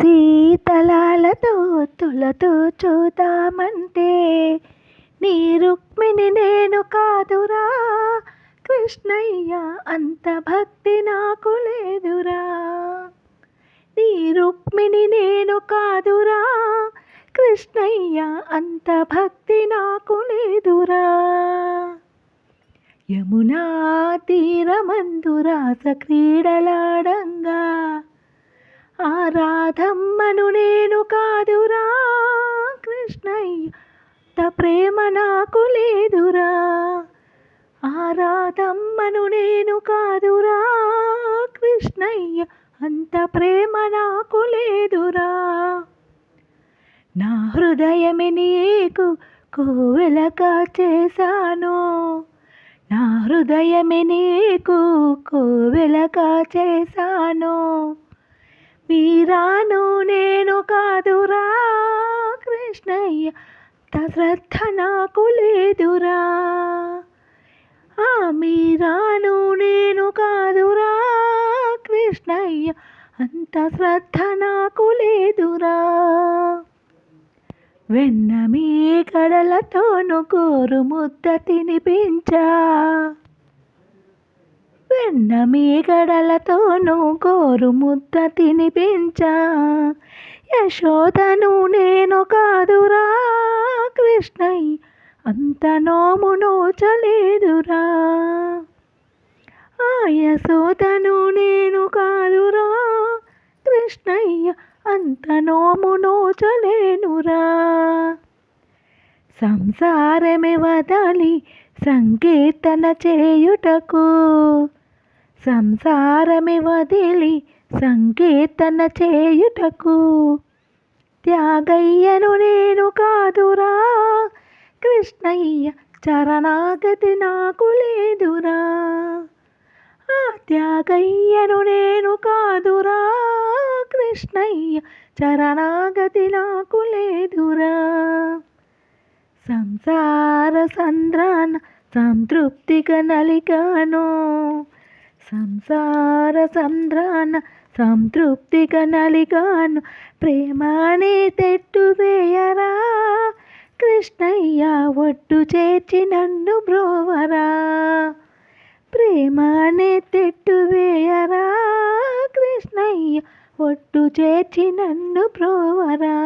శీతలాలతో తులతో చూద్దామంటే నీ రుక్మిణి నేను కాదురా. కృష్ణయ్య అంత భక్తి నాకు లేదురా. నీ రుక్మిణి నేను కాదురా. కృష్ణయ్య అంత భక్తి నాకు లేదురా. యమునా తీరమందు రాస క్రీడలాడంగా ఆరాధమ్మను నేను కాదురా కృష్ణయ్య అంత ప్రేమ నాకు లేదురా. ఆరాధమ్మను నేను కాదురా కృష్ణయ్య అంత ప్రేమ నాకు లేదురా. నా హృదయమే నీకు కోవెలగా చేశాను. నా హృదయమే నీకు కోవెలగా చేశాను. మీరాను నేను కాదురా కృష్ణయ్య అంత శ్రద్ధ నాకు లేదురా. ఆ మీరాను నేను కాదురా కృష్ణయ్య అంత శ్రద్ధ నాకు లేదురా. వెన్న మీ కడలతోను కోరు ముద్ద తినిపించా. వెన్న మీ గడలతోను ముద్ద తినిపించా. యశోదను నేను కాదురా కృష్ణయ్య అంత నోము నోచలేదురా. ఆ యశోదను నేను కాదురా కృష్ణయ్య అంత నోము నోచలేనురా. సంసారమే వదలి సంకీర్తన చేయుటకు సంసారమే వదిలి సంకీర్తన చేయుటకు. త్యాగయ్యను నేను కాదురా కృష్ణయ్య చరణాగతి నాకు లేదురా. ఆ త్యాగయ్యను నేను కాదురా కృష్ణయ్య చరణాగతి నాకు లేదురా. సంసార సంద్రాన సంతృప్తిగా నలిగాను సంసార సంద్రాన సంతృప్తిగా నలిగాను ప్రేమాని తెట్టువేయరా కృష్ణయ్య ఒట్టు చేర్చి నన్ను బ్రోవరా ప్రేమాని తెట్టు వేయరా కృష్ణయ్య ఒట్టు చేర్చి నన్ను బ్రోవరా.